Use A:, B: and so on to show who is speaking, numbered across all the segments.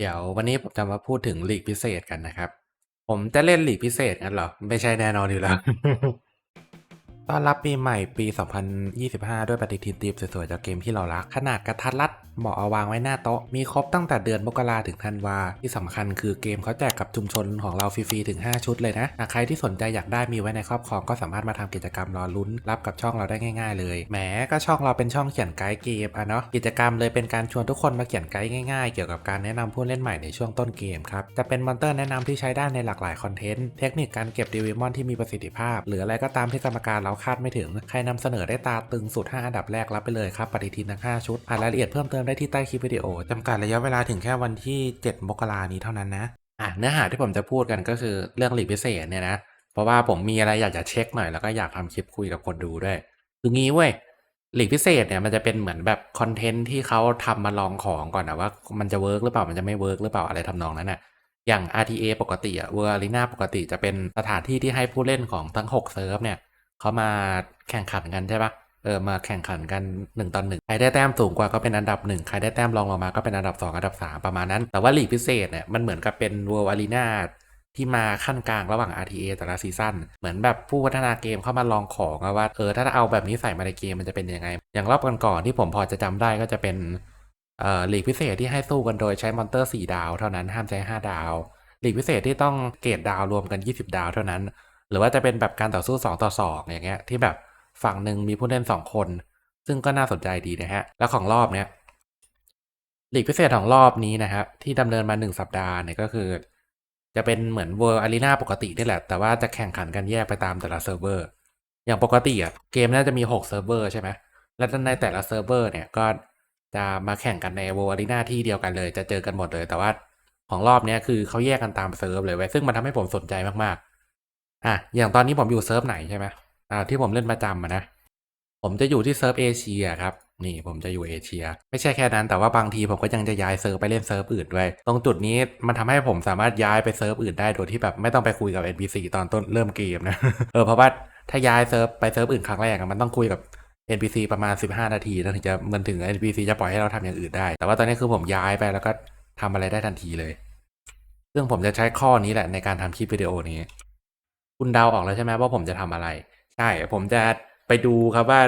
A: เดี๋ยววันนี้ผมจะมาพูดถึงลีกพิเศษกันนะครับ ผมจะเล่นลีกพิเศษกันเหรอ ไม่ใช่แน่นอนอยู่แล้ว ต้อนรับปีใหม่ปี 2025 ด้วยปฏิทินตีมสวยๆจากเกมที่เรารัก ขนาดกระทัดรัดเหมาะเอาวางไว้หน้าโต๊ะ มีครบตั้งแต่เดือนมกราถึงธันวา ที่สำคัญคือเกมเขาแจกกับชุมชนของเราฟรีๆถึง 5 ชุดเลยนะหากใครที่สนใจอยากได้มีไว้ในครอบครองก็สามารถมาทำกิจกรรมรอลุ้น รับกับช่องเราได้ง่าย ๆ เลยแหมก็ช่องเราเป็นช่องเขียนไกด์เกมอะเนาะกิจกรรมเลยเป็นการชวนทุกคนมาเขียนไกด์ง่ายๆ เกี่ยวกับการแนะนำผู้เล่นใหม่ในช่วงต้นเกมครับจะเป็นมอนเตอร์แนะนำที่ใช้ได้ในหลากหลายคอนเทนต์เทคนิคการเก็บดีวิมอนที่มีประสิทธิภาพ หรืออะไรก็ตามที่กรรมการเราคาดไม่ถึง ใครนำเสนอได้ตาตึงสุด 5 อันดับแรกรับไปเลยครับ ปฏิทินทั้ง 5 ชุดอ่านรายละเอียดเพิ่มเติมได้ที่ใต้คลิปวิดีโอจำกัดระยะเวลาถึงแค่วันที่ 7 มกรานี้เท่านั้นนะอะเนื้อหาที่ผมจะพูดกันก็คือเรื่องหลีกพิเศษเนี่ยนะเพราะว่าผมมีอะไรอยากจะเช็คหน่อยแล้วก็อยากทำคลิปคุยกับคนดูด้วยคืองี้เว้ยหลีกพิเศษเนี่ยมันจะเป็นเหมือนแบบคอนเทนต์ที่เขาทำมาลองของก่อนนะว่ามันจะเวิร์กหรือเปล่ามันจะไม่เวิร์กหรือเปล่าอะไรทำนองนั้นน่ะอย่าง RTA ปกติอะ World Arena ปกติจะเป็นสถานที่ที่ให้ผู้เล่นของทั้ง 6 เซิร์ฟเนี่ย เขามาแข่งขันกันใช่ปะเออมาแข่งขันกัน1ต่อหนึ่งใครได้แต้มสูงกว่าก็เป็นอันดับหนึ่งใครได้แต้มรองลงมาก็เป็นอันดับ 2 อันดับ 3 ประมาณนั้น แต่ว่าลีกพิเศษเนี่ยมันเหมือนกับเป็น World Arena ที่มาขั้นกลางระหว่าง RTA แต่ละซีซั่นเหมือนแบบผู้พัฒนาเกมเข้ามาลองของว่าเออถ้าเอาแบบนี้ใส่มาในเกมมันจะเป็นยังไง อย่างรอบก่อนๆที่ผมพอจะจำได้ก็จะเป็นเอ่อลีกพิเศษที่ให้สู้กันโดยใช้มอนเตอร์ 4 ดาว เท่านั้นห้ามใช้ 5 ดาวลีกพิเศษที่ต้องเกรดดาวรวมกัน 20 ดาวเท่านั้น หรือว่าจะเป็นแบบการต่อสู้ 2 ต่อ 2 อย่างเงี้ยที่แบบฝั่งหนึ่งมีผู้เล่น 2 คน ซึ่งก็น่าสนใจดีนะฮะ แล้วของรอบเนี้ยลีกพิเศษของรอบนี้นะครับที่ดำเนินมา 1 สัปดาห์เนี่ยก็คือ จะเป็นเหมือน World Arena ปกตินี่แหละ แต่ว่าจะแข่งขันกันแยกไปตามแต่ละเซิร์ฟเวอร์ อย่างปกติอะเกมน่าจะมี 6 เซิร์ฟเวอร์ใช่ไหมแล้วในแต่ละเซิร์ฟเวอร์เนี่ยก็จะมาแข่งกันใน World Arena ที่เดียวกันเลย จะเจอกันหมดเลย แต่ว่าของรอบเนี้ยคือเขาแยกกันตามเซิร์ฟเลยไว้ซึ่งมันทำให้ผมสนใจมากๆ อะอย่างตอนนี้ผมอยู่เซิร์ฟไหนใช่ไหมอ่าที่ผมเล่นประจำะนะผมจะอยู่ที่เซิร์ฟเอเชียครับนี่ผมจะอยู่เอเชีย ไม่ใช่แค่นั้นแต่ว่าบางทีผมก็ยังจะย้ายเซิร์ฟไปเล่นเซิร์ฟอื่นด้วย ตรงจุดนี้มันทำให้ผมสามารถย้ายไปเซิร์ฟอื่นได้โดยที่แบบไม่ต้องไปคุยกับ NPC ตอนต้นเริ่มเกมนะเออเพราะว่าถ้าย้ายเซิร์ฟไปเซิร์ฟอื่นครั้งแรกมันต้องคุยกับ NPC ประมาณ 15 นาทีแล้วถึงจะมันถึง NPC จะปล่อยให้เราทำอย่างอื่นได้ แต่ว่าตอนนี้คือผมย้ายไปแล้วก็ทำอะไรได้ทันทีเลย ซึ่งผมจะใช้ข้อนี้แหละในการทำคลิปวิดีโอนี้ คุณเดาออกแล้วใช่ไหมว่าผมจะทำอะไร ใช่ ผมจะไปดูครับว่า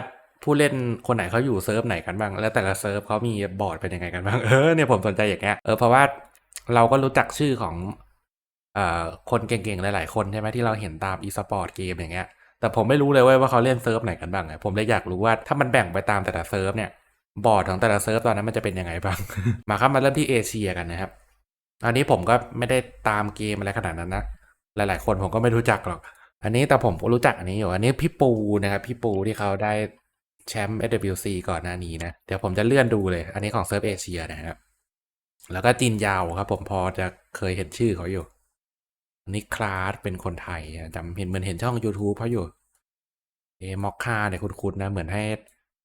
A: ผู้เล่นคนไหนเขาอยู่เซิร์ฟไหนกันบ้าง แล้วแต่ละเซิร์ฟเขามีบอร์ดเป็นยังไงกันบ้าง เออเนี่ยผมสนใจอย่างเงี้ย เออเพราะว่าเราก็รู้จักชื่อของเอ่อคนเก่งๆ หลายๆ คนใช่ไหมที่เราเห็นตามอีสปอร์ตเกมอย่างเงี้ย แต่ผมไม่รู้เลยว่าเขาเล่นเซิร์ฟไหนกันบ้างอะผมเลยอยากรู้ว่าถ้ามันแบ่งไปตามแต่ละเซิร์ฟเนี่ยบอร์ดของแต่ละเซิร์ฟตอนนั้นมันจะเป็นยังไงบ้าง มาครับมาเริ่มที่เอเชียกันนะครับ อันนี้ผมก็ไม่ได้ตามเกมอะไรขนาดนั้นนะ หลาย ๆ คนผมก็ไม่รู้จักหรอก อันนี้แต่ผมรู้จักอันนี้อยู่ อันนี้พี่ปูนะครับพี่ปูที่เขาได้แชมป์ SWC ก่อนหน้านี้นะ เดี๋ยวผมจะเลื่อนดูเลย อันนี้ของเซิร์ฟเอเชียนะครับ แล้วก็จีนยาวครับ ผมพอจะเคยเห็นชื่อเขาอยู่อันนี้คลาสเป็นคนไทยจำเห็นเหมือนเห็นช่อง YouTube เขาอยู่ เอมอคคาเนี่ยคุ้นๆนะ เหมือนให้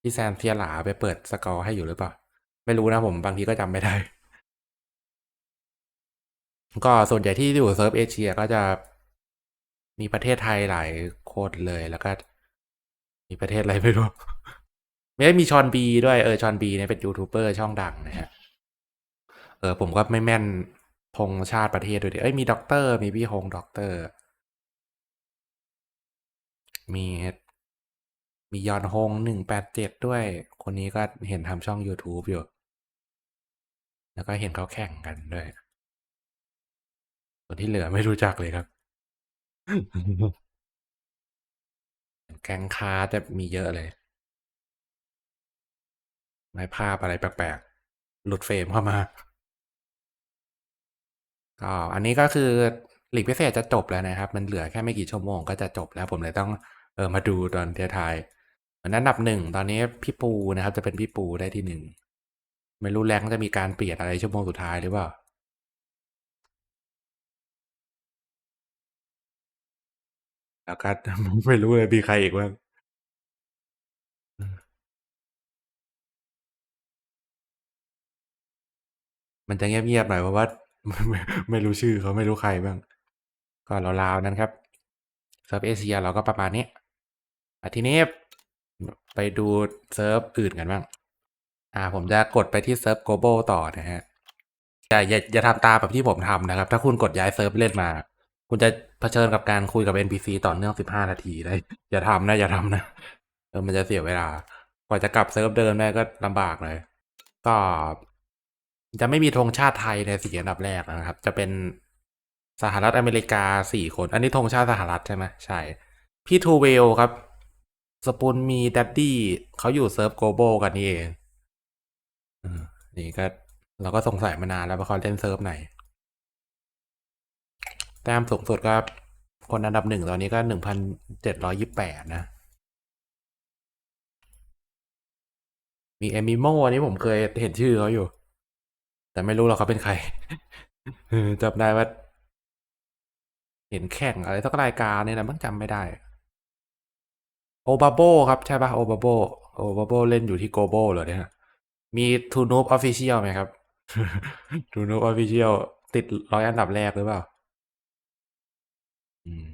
A: พี่แซนเฟียหลาไปเปิดสกอร์ให้อยู่หรือเปล่า ไม่รู้นะผมบางทีก็จำไม่ได้ ก็ส่วนใหญ่ที่อยู่เซิร์ฟเอเชียก็จะมีประเทศไทยหลายคนเลยแล้วก็มีประเทศอะไรไม่รู้ไม่ได้มีชอนบีด้วยเออชอนบีเนี่ยเป็นยูทูบเบอร์ช่องดังนะฮะเออผมก็ไม่แม่นธงชาติประเทศด้วยดิเอ้ยมีด็อกเตอร์มีพี่ฮงด็อกเตอร์ มีมียอนฮงหนึ่งแปดเจ็ดด้วย คนนี้ก็เห็นทำช่อง YouTube อยู่ แล้วก็เห็นเขาแข่งกันด้วย ส่วนที่เหลือไม่รู้จักเลยครับ แกงค้าจะมีเยอะเลย ไม้ภาพอะไรแปลกๆ หลุดเฟรมเข้ามา ก็อันนี้ก็คือหลีกพิเศษจะจบแล้วนะครับ มันเหลือแค่ไม่กี่ชั่วโมงก็จะจบแล้วผมเลยต้องเออมาดูตอนท้ายอันดับหนึ่งตอนนี้พี่ปูนะครับ จะเป็นพี่ปูได้ที่หนึ่ง ไม่รู้แรงจะมีการเปลี่ยนอะไรชั่วโมงสุดท้ายหรือเปล่า แล้วก็ ไม่รู้เลยมีใครอีกบ้าง อืม มันจะเงียบ ๆ หน่อย เพราะว่าไม่ ไม่รู้ชื่อเขา ไม่รู้ใครบ้าง ก็ราว ๆ นั้นครับ เซิร์ฟเอเชียเราก็ประมาณนี้ อะทีนี้ ไปดูเซิร์ฟอื่นกันบ้าง อ่า ผมจะกดไปที่เซิร์ฟ global ต่อนะฮะแต่อย่า อย่าทำตามแบบที่ผมทำนะครับ ถ้าคุณกดย้ายเซิร์ฟเล่นมา คุณจะเผชิญกับการคุยกับ NPC ต่อเนื่อง15นาทีได้ อย่าทำนะ อย่าทำนะเออมันจะเสียเวลา กว่าจะกลับเซิร์ฟเดิมได้ก็ลำบากเลย ก็จะไม่มีธงชาติไทยในสี่อันดับแรกนะครับ จะเป็นสหรัฐอเมริกาสี่คน อันนี้ธงชาติสหรัฐใช่ไหมใช่ พี่ทูเวลครับ สปุนมีดัดดี้เขาอยู่เซิร์ฟโกโบกันนี่เองนี่ก็เราก็สงสัยมานานแล้วว่าเขาเล่นเซิร์ฟไหน แต้มสูงสุดก็คนอันดับหนึ่งตอนนี้ก็หนึ่งพันเจ็ดร้อยิบแปดนะ มีเอมิโมอันนี้ผมเคยเห็นชื่อเขาอยู่ แต่ไม่รู้หรอกเขาเป็นใครจำได้ว่า เห็นแข่งอะไรสักรายการเนี่ยนะมั้งจำไม่ได้ โอบาโบครับใช่ปะโอบาโบโอบาโบเล่นอยู่ที่โกโบเหรอเนี่ยมีทูนูบออฟฟิเชียลไหมครับทูนูบออฟฟิเชียลติดร้อยอันดับแรกหรือเปล่า อืม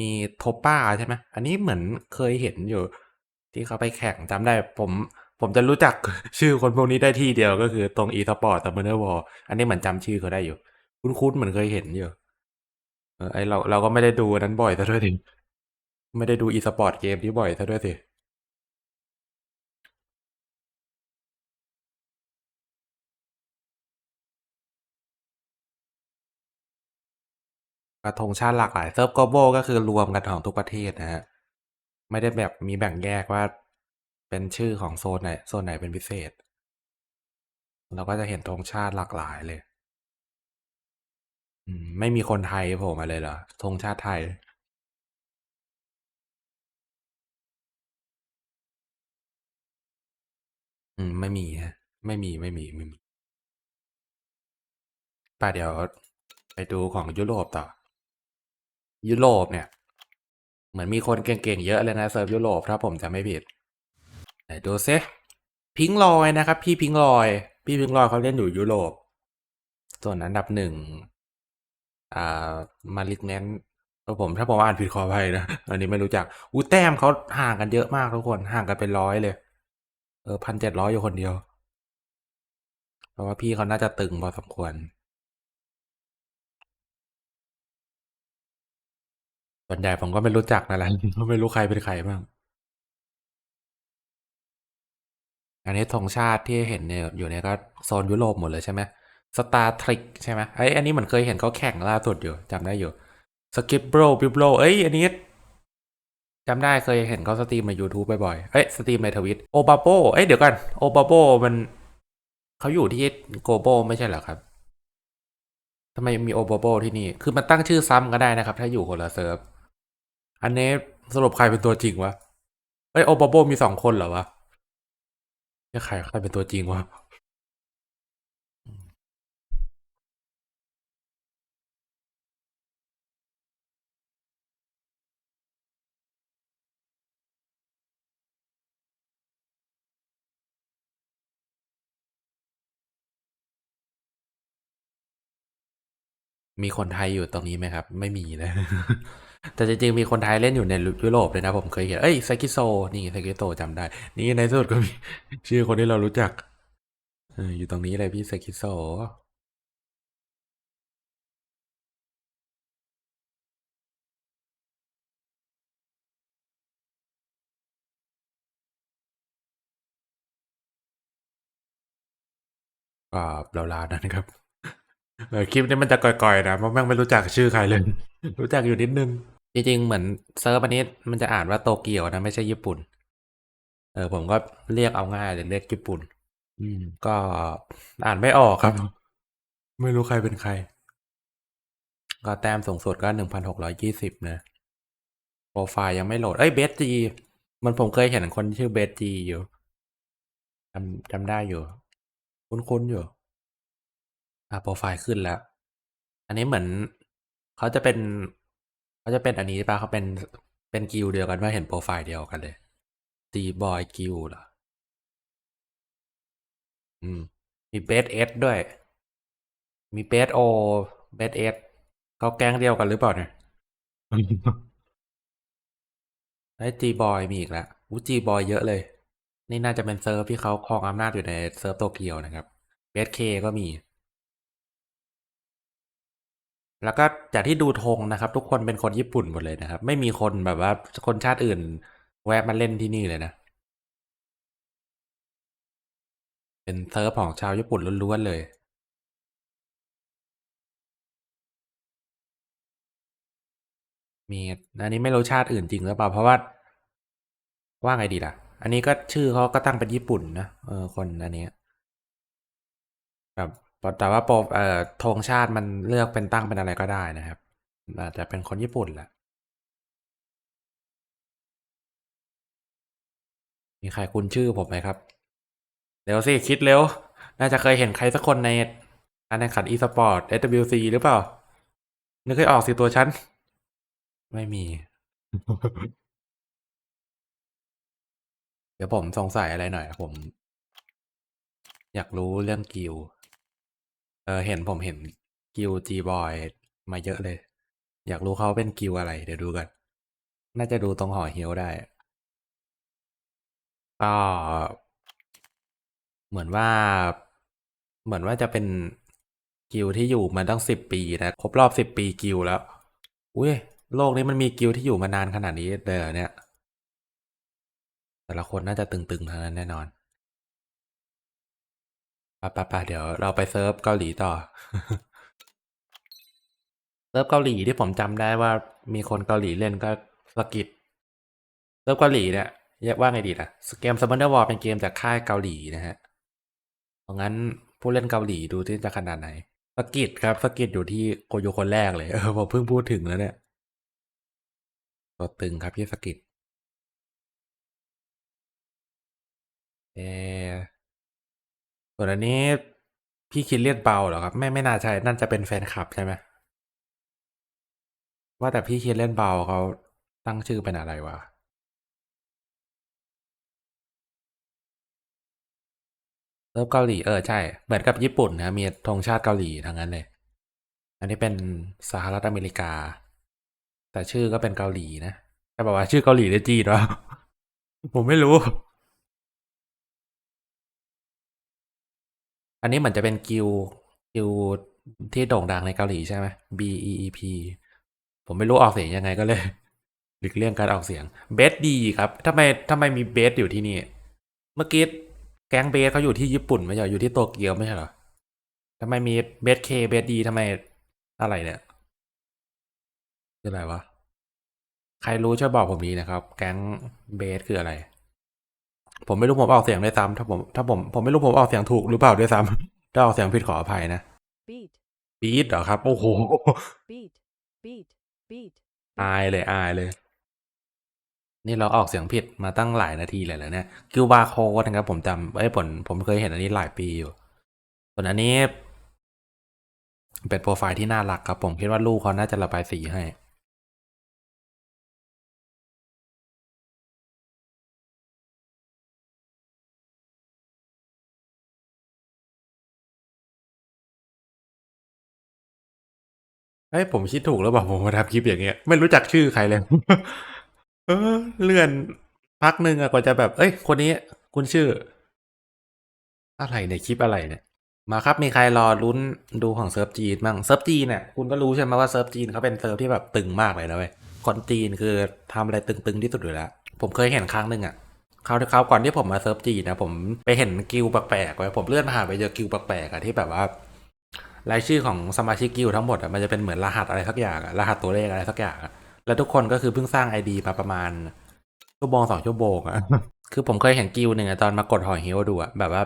A: มีโทป้าใช่ไหม อันนี้เหมือนเคยเห็นอยู่ ที่เขาไปแข่ง จำได้ ผม ผมจะรู้จัก ชื่อคนพวกนี้ได้ที่เดียว ก็คือตรงอีสปอร์ตกับเมอร์วอลอันนี้เหมือนจำชื่อเขาได้อยู่ คุ้น ๆ เหมือนเคยเห็นอยู่ เออ ไอเรา เราก็ไม่ได้ดูอันนั้นบ่อยซะด้วยสิ ไม่ได้ดูอีสปอร์ตเกมนี้บ่อยซะด้วยสิ กระทงชาติหลากหลายเซิร์ฟโกโบก็คือรวมกันของทุกประเทศนะฮะ ไม่ได้แบบมีแบ่งแยกว่าเป็นชื่อของโซนไหนโซนไหนเป็นพิเศษ เราก็จะเห็นธงชาติหลากหลายเลยไม่มีคนไทยโผล่มาเลยเหรอธงชาติไทย อืม ไม่มีฮะ ไม่มีไม่มีไม่มี ป่ะเดี๋ยวไปดูของยุโรปต่อ ยุโรปเนี่ย เหมือนมีคนเก่งๆ เยอะเลยนะเซิร์ฟยุโรปถ้าผมจะไม่ผิดไหนดูซิพิงลอยนะครับ พี่พิงลอย พี่พิงลอยเขาเล่นอยู่ยุโรป ส่วนอันดับหนึ่งอ่ามาริกแนนผมถ้าผมอ่านผิดขออภัยนะอันนี้ไม่รู้จักอูแต้มเขาห่างกันเยอะมากทุกคนห่างกันเป็นร้อยเลย เออพันเจ็ดร้อยอยู่คนเดียว เพราะว่าพี่เขาน่าจะตึงพอสมควร ส่วนใหญ่ผมก็ไม่รู้จักนั่นแหละ ก็ไม่รู้ใครเป็นใครบ้าง อันนี้ธงชาติที่เห็นเนี่ยอยู่เนี่ยก็โซนยุโรปหมดเลยใช่ไหมสตาร์ทริกใช่ไหมไอ้อันนี้เหมือนเคยเห็นเขาแข่งล่าสุดอยู่จำได้อยู่สกิปโบรบิบโบรเอ้ยอันนี้จำได้เคยเห็นเขาสตรีมใน YouTube บ่อยๆ เอ้ยสตรีมในทวิตโอบาโบเอ้ยเดี๋ยวกันโอบาโบมันเขาอยู่ที่โกโบไม่ใช่เหรอครับทำไมมีโอบาโบที่นี่ คือมันตั้งชื่อซ้ำก็ได้นะครับ ถ้าอยู่คนละเซิร์ฟ อันนี้สรุปใครเป็นตัวจริงวะเอ้ยโอบาโบมีสองคนเหรอวะนี่ใครใครเป็นตัวจริงวะมีคนไทยอยู่ตรงนี้ไหมครับ ไม่มีนะ แต่จริงๆ มีคนไทยเล่นอยู่ในยุโรปเลยนะผมเคยเห็น เอ้ยไซกิโซ นี่ไซกิโซจำได้ นี่ในสุดก็มีชื่อคนที่เรารู้จักอออยู่ตรงนี้เลยพี่ไซกิโซก็ราวๆนั้นครับ เออคลิปนี้มันจะก่อยๆนะเพราะแม่งไม่รู้จักชื่อใครเลย รู้จักอยู่นิดนึง จริงๆ เหมือนเซิร์ฟอันนี้มันจะอ่านว่าโตเกียวนะ ไม่ใช่ญี่ปุ่น เออ ผมก็เรียกเอาง่ายเลยเรียกญี่ปุ่น อืม ก็อ่านไม่ออกครับ ไม่รู้ใครเป็นใคร ก็แต้มสูงสุดก็หนึ่งพันหกร้อยยี่สิบนะโปรไฟล์ยังไม่โหลด เอ้ยเบสจีมันผมเคยเห็นคนชื่อเบสจีอยู่จำจำได้อยู่ คุ้นๆอยู่ อ่า โปรไฟล์ขึ้นแล้ว อันนี้เหมือนเขาจะเป็นเขาจะเป็นอันนี้ป่ะเขาเป็นเป็นกิลด์เดียวกันว่าเห็นโปรไฟล์เดียวกันเลยตีบอยกิลเหรอ อืม มีเบสเอสด้วย มีเบสโอเบสเอสเขาแก๊งเดียวกันหรือเปล่าเนี่ยไอ้จีบอยมีอีกแล้วอู้จีบอยเยอะเลย นี่น่าจะเป็นเซิร์ฟที่เขาครองอำนาจอยู่ในเซิร์ฟโตเกียวนะครับเบสเคก็มี แล้วก็จากที่ดูธงนะครับ ทุกคนเป็นคนญี่ปุ่นหมดเลยนะครับ ไม่มีคนแบบว่าคนชาติอื่น แวะมาเล่นที่นี่เลยนะ เป็นเซิร์ฟของชาวญี่ปุ่นล้วนๆเลย มีอันนี้ไม่รู้ชาติอื่นจริงหรือเปล่าเพราะว่าว่าไงดีล่ะ อันนี้ก็ชื่อเขาก็ตั้งเป็นญี่ปุ่นนะเออคนอันนี้แบบ แต่ว่าโปรเอ่อธงชาติมันเลือกเป็นตั้งเป็นอะไรก็ได้นะครับอาจจะเป็นคนญี่ปุ่นแหละ มีใครคุ้นชื่อผมไหมครับเดี๋ยวสิคิดเร็ว น่าจะเคยเห็นใครสักคนในการแข่งขัน e-sport SWC หรือเปล่า นึกให้ออกสิตัวฉัน ไม่มี เดี๋ยวผมสงสัยอะไรหน่อย ผม อยากรู้เรื่องกิล เออเห็นผมเห็นกิลจีบอยมาเยอะเลย อยากรู้เขาเป็นกิลอะไร เดี๋ยวดูกัน น่าจะดูตรงหอเฮียวได้ ก็ เหมือนว่า เหมือนว่าจะเป็นกิลที่อยู่มาตั้งสิบปีนะ ครบรอบสิบปีกิลแล้ว อุ้ยโลกนี้มันมีกิลที่อยู่มานานขนาดนี้เลยเหรอเนี่ย แต่ละคนน่าจะตึงๆทั้งนั้นแน่นอน ปะปะปะเดี๋ยวเราไปเซิร์ฟเกาหลีต่อ เซิร์ฟเกาหลีที่ผมจำได้ว่ามีคนเกาหลีเล่นก็สกิดเซิร์ฟเกาหลีเนี่ยเรียกว่าไงดีล่ะเกม Summoner War เป็นเกมจากค่ายเกาหลีนะฮะเพราะงั้นผู้เล่นเกาหลีดูที่จะขนาดไหนสกิดครับสกิดอยู่ที่โกโยคนแรกเลยเออผมเพิ่งพูดถึงแล้วเนี่ยตัวตึงครับพี่สกิดเออ ส่วนอันนี้พี่คิดเลียนเปาเหรอครับไม่ไม่น่าใช่น่าจะเป็นแฟนคลับใช่ไหมว่าแต่พี่คิดเล่นเบาเขาตั้งชื่อเป็นอะไรวะเริ่เกาหลีเออใช่ เหมือนกับญี่ปุ่นนะมีธงชาติเกาหลีทั้งนั้นเลย อันนี้เป็นสหรัฐอเมริกา แต่ชื่อก็เป็นเกาหลีนะแต่บอกว่าชื่อเกาหลีหรือจีนวะผมไม่รู้ อันนี้เหมือนจะเป็นกิลกิลที่โด่งดังในเกาหลีใช่ไหม B E E P ผมไม่รู้ออกเสียงยังไงก็เลยหลีกเลี่ยงการออกเสียงเบสดีครับทำไมทำไมมีเบสอยู่ที่นี่ เมื่อกี้แก๊งเบสเขาอยู่ที่ญี่ปุ่นไม่ใช่เหรออยู่ที่โตเกียวไม่ใช่เหรอทำไมมีเบสเคเบสดีทำไมอะไรเนี่ยคืออะไรวะ ใครรู้ช่วยบอกผมดีนะครับ แก๊งเบสคืออะไร ผมไม่รู้ผมออกเสียงด้วยซ้ำถ้าผมถ้าผมผมไม่รู้ผมออกเสียงถูกหรือเปล่าด้วยซ้ำถ้าออกเสียงผิดขออภัยนะ
B: beat,
A: บีทเหรอครับ โอ้โห
B: beat, beat, beat.
A: อายเลยอายเลย นี่เราออกเสียงผิดมาตั้งหลายนาทีเลยเหรอเนี่ยกิวบาโคดนะครับผมจำไอ้ยผมผมเคยเห็นอันนี้หลายปีอยู่ ส่วนอันนี้ เป็นโปรไฟล์ที่น่ารักครับ ผมคิดว่าลูกเขาน่าจะระบายสีให้ เฮ้ย ผมคิดถูกแล้วบอกผมมาทำคลิปอย่างเงี้ย ไม่รู้จักชื่อใครเลย เออ เลื่อนพักหนึ่งอะกว่าจะแบบ เอ้ย คนนี้ คุณชื่อ อะไรเนี่ยคลิปอะไรเนี่ย มาครับมีใครรอลุ้นดูของเซิร์ฟจีนบ้างเซิร์ฟจีนเนี่ยคุณก็รู้ใช่ไหมว่าเซิร์ฟจีนเขาเป็นเซิร์ฟที่แบบตึงมากเลยนะเว้ยคนจีนคือทำอะไรตึงๆที่สุดอยู่แล้ว ผมเคยเห็นครั้งหนึ่งอะคราวคราวก่อนที่ผมมาเซิร์ฟจีนนะผมไปเห็นกิลแปลกๆไว้ผมเลื่อนผ่านไปเจอกิลแปลกๆอะที่แบบว่า รายชื่อของสมาชิกกิลทั้งหมดอะมันจะเป็นเหมือนรหัสอะไรสักอย่างรหัสตัวเลขอะไรสักอย่างแล้วทุกคนก็คือเพิ่งสร้างไอดีมาประมาณชั่วโมงสองชั่วโมงอะคือผมเคยเห็นกิลหนึ่งอะตอนมากดหอยเฮลดูอะแบบว่า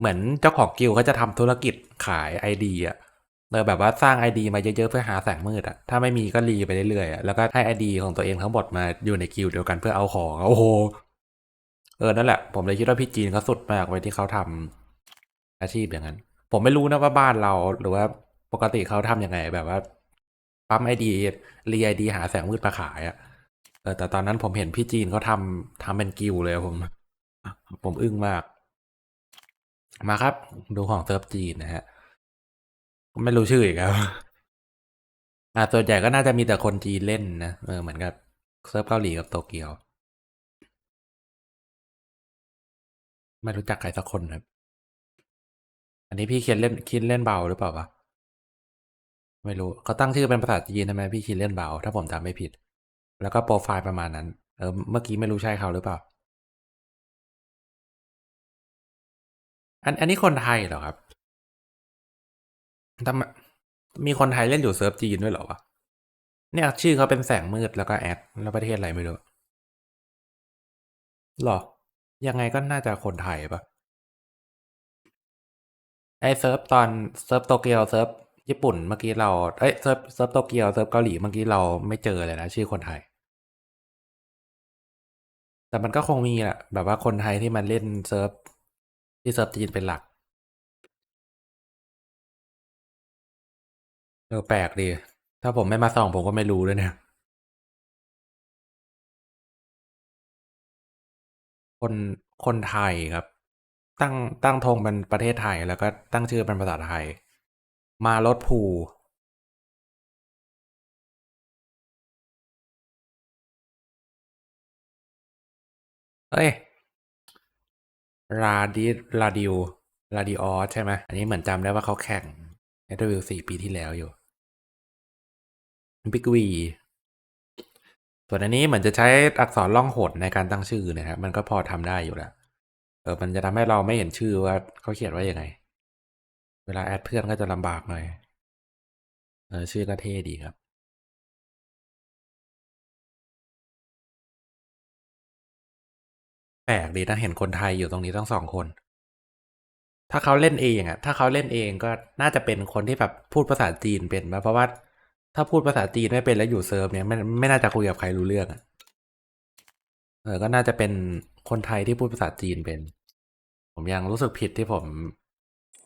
A: เหมือนเจ้าของกิลเขาจะทำธุรกิจขายไอดีอะเลยแบบว่าสร้างไอดีมาเยอะๆเพื่อหาแสงมืดอะถ้าไม่มีก็รีไปเรื่อยๆแล้วก็ให้ไอดีของตัวเองทั้งหมดมาอยู่ในกิลเดียวกันเพื่อเอาของโอ้โหเออนั่นแหละผมเลยคิดว่าพี่จีนเขาสุดมากไว้ที่เขาทำอาชีพอย่างนั้น ผมไม่รู้นะว่าบ้านเราหรือว่าปกติเขาทำยังไงแบบว่าปั๊มไอดีรีไอดีหาแสงมืดมาขายอะ่ะแต่ตอนนั้นผมเห็นพี่จีนเขาทำทำเป็นกิวเลยผม ผมอึ้งมาก มาครับ ดูของเซิร์ฟจีนนะฮะไม่รู้ชื่ออีกแล้วอ่าส่วนใหญ่ก็น่าจะมีแต่คนจีนเล่นนะเออเหมือนกับเซิร์ฟเกาหลีกับโตเกียว ไม่รู้จักใครสักคนครับ อันนี้พี่เขียนเล่นคิดเล่นเบาหรือเปล่าวะไม่รู้เขาตั้งชื่อเป็นภาษาจีนใช่ไมพี่คิดเล่นเบา ถ้าผมจำไม่ผิด แล้วก็โปรไฟล์ประมาณนั้น เออเมื่อกี้ไม่รู้ใช่เขาหรือเปล่า อันอันนี้คนไทยเหรอครับทำไมมีคนไทยเล่นอยู่เซิร์ฟจีนด้วยเหรอวะเนี่ยชื่อเขาเป็นแสงมืดแล้วก็แอดแล้วประเทศอะไรไม่รู้หรอ ยังไงก็น่าจะคนไทยปะ ไอเซิร์ฟตอนเซิร์ฟโตเกียวเซิร์ฟญี่ปุ่นเมื่อกี้เราเอ้ยเซิร์ฟเซิร์ฟโตเกียวเซิร์ฟเกาหลีเมื่อกี้เราไม่เจอเลยนะชื่อคนไทย แต่มันก็คงมีแหละแบบว่าคนไทยที่มันเล่นเซิร์ฟที่เซิร์ฟจีนเป็นหลักเออแปลกดี ถ้าผมไม่มาส่องผมก็ไม่รู้ด้วยเนี่ยคนคนไทยครับ ตั้งตั้งธงเป็นประเทศไทย แล้วก็ตั้งชื่อเป็นภาษาไทย มาลดภูเอ้ยราดิราดิวราดิออสใช่ไหมอันนี้เหมือนจำได้ว่าเขาแข่ง SW สี่ปีที่แล้วอยู่บิ๊กวีส่วนอันนี้เหมือนจะใช้อักษรล่องหนในการตั้งชื่อนะครับ มันก็พอทำได้อยู่แล้ว เออมันจะทำให้เราไม่เห็นชื่อว่าเขาเขียนว่ายังไง เวลาแอดเพื่อนก็จะลำบากหน่อยเออชื่อก็เท่ดีครับ แปลกดีนะเห็นคนไทยอยู่ตรงนี้ทั้งสองคน ถ้าเขาเล่นเองอะถ้าเขาเล่นเองก็น่าจะเป็นคนที่แบบพูดภาษาจีนเป็นนะเพราะว่าถ้าพูดภาษาจีนไม่เป็นแล้วอยู่เซิร์ฟเนี่ยไม่ไม่น่าจะคุยกับใครรู้เรื่องอะเออก็น่าจะเป็น คนไทยที่พูดภาษาจีนเป็น ผมยังรู้สึกผิดที่ผม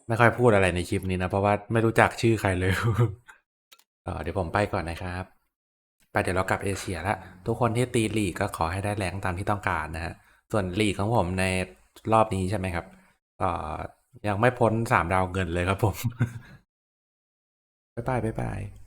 A: ไม่ค่อยพูดอะไรในคลิปนี้นะ เพราะว่าไม่รู้จักชื่อใครเลยเดี๋ยวผมไปก่อนนะครับไปเดี๋ยวเรากลับเอเชียละทุกคนที่ตีลีกก็ขอให้ได้แรงตามที่ต้องการนะฮะส่วนลีกของผมในรอบนี้ใช่ไหมครับเอ่อยังไม่พ้นสามดาวเงินเลยครับผม บ๊ายบายบ๊ายบาย